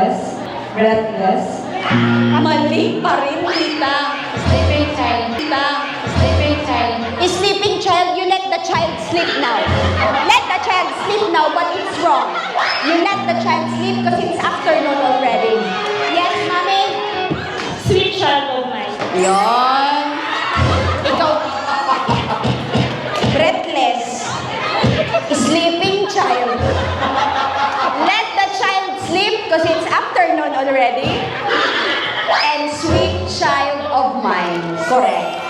breathless, breathless. Mali pa rin, tita. Sleeping child. Tita. Sleeping child. Sleeping child, you let the child sleep now. Let the child sleep now, but it's wrong. You let the child sleep because it's afternoon already. Yes, mommy? Sweet child of mine. Yon. Ikaw. Breathless. Sleeping child. Let the child sleep because it's already. And sweet child of mine. Correct.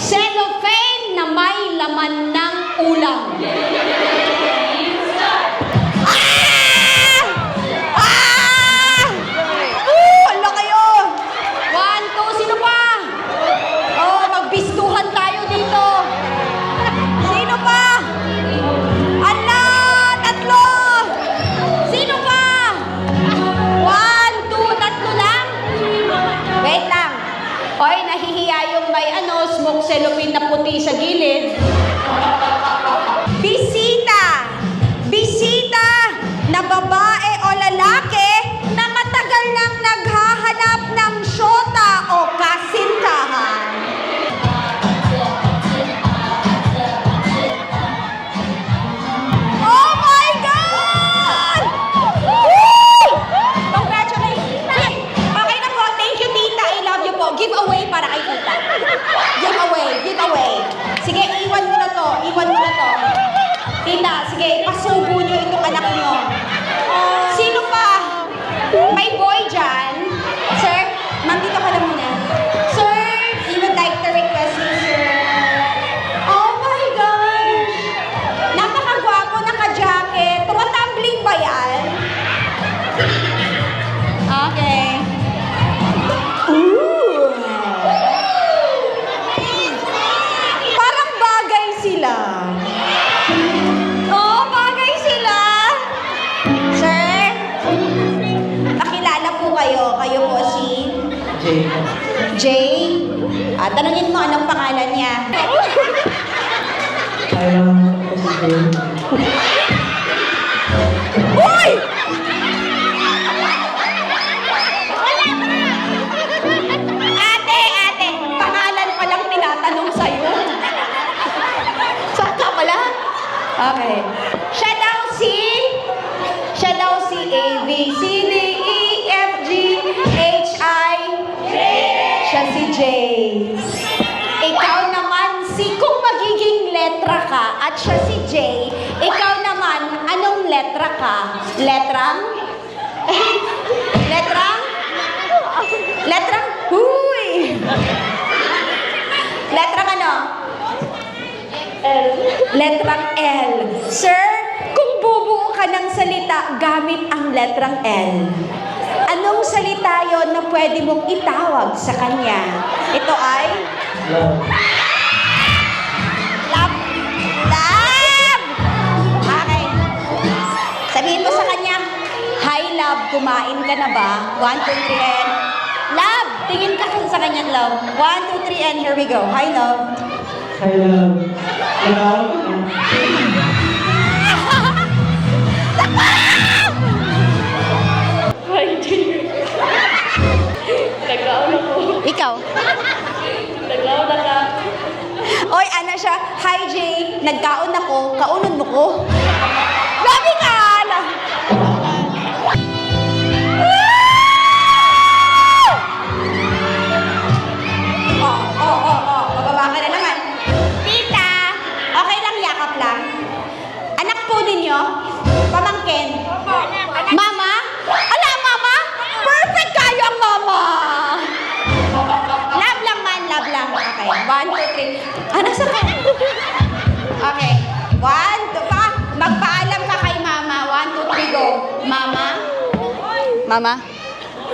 Cellophane na may laman ng ulam. Love you po. Give away para kay tita. Give away. Give away. Sige, iwan mo na to. Iwan mo na to. Tita, sige, pasubo nyo itong anak nyo. Sino pa? May boy dyan. Jay. Ah, tanungin mo anong pangalan niya. Uy! Ate, ate, pangalan pa lang tinatanong sa'yo. Saka pala? Okay. Siya daw si... ka at siya si J, ikaw naman, anong letra ka? Letrang? Letrang? Letrang? Huy! Letrang ano? L. Letrang L. Sir, kung bubuo ka ng salita gamit ang letrang L, anong salita yon na pwede mong itawag sa kanya? Ito ay? Love. Kumain ka na ba? One, two, three, and... Love! Tingin ka sa kanya, love. One, two, three, and here we go. Hi, love. Hi, love. Ko. Hi, dear. Naglaon ako. Ikaw. Naglaon na ka. Oy, ano siya? Hi, Jay. Nagkaon ako. Kaunon mo ko. Okay, one, two, pa. Magpaalam ka kay mama. One, two, three, go. Mama? Mama?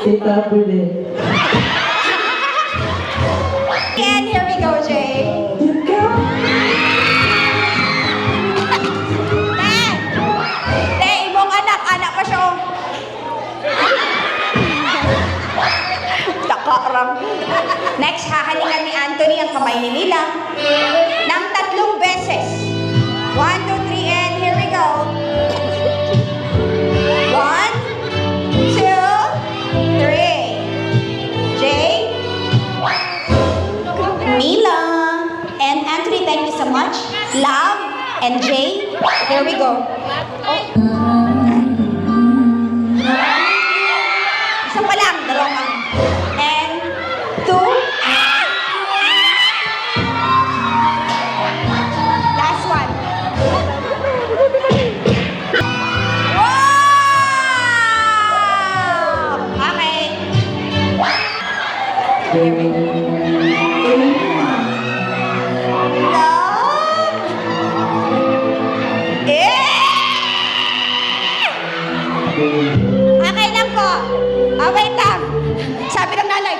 Tita, pwede. And here we go, Jay. Takarang. Next, hahalingan ni Anthony ang kamay ni Lila ng tatlong beses. One, two, three, and here we go. One, two, three. Jay, Nila, and Anthony, thank you so much. Love, and Jay, here we go. Oh. Isa pa lang, dalawang Okay lang po. Ah, wait lang. Sabi ng nanay,